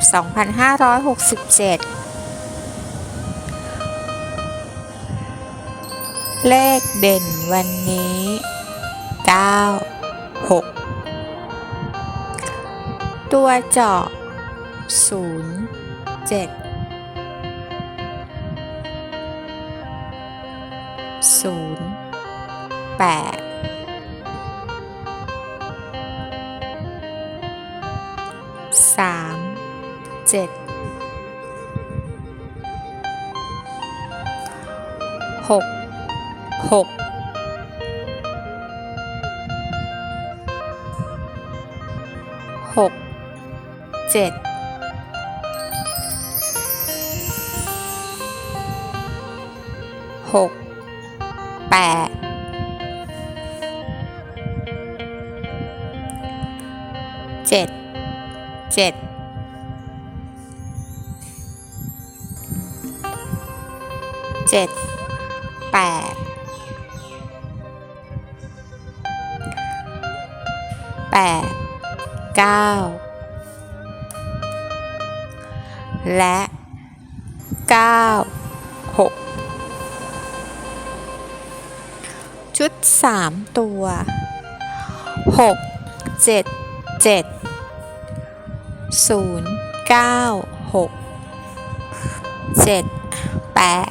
2567 เลขเด่นวันนี้ 9 6 ตัวเจาะ 0 7 0แปดสาม เจ็ดหกหกหกเจ็ดหกแปดเจ็ดเจ็ด เจ็ดแปดแปดเก้าและเก้าหกชุดสามตัวหกเจ็ดเจ็ดศูนย์เก้าหกเจ็ดแปด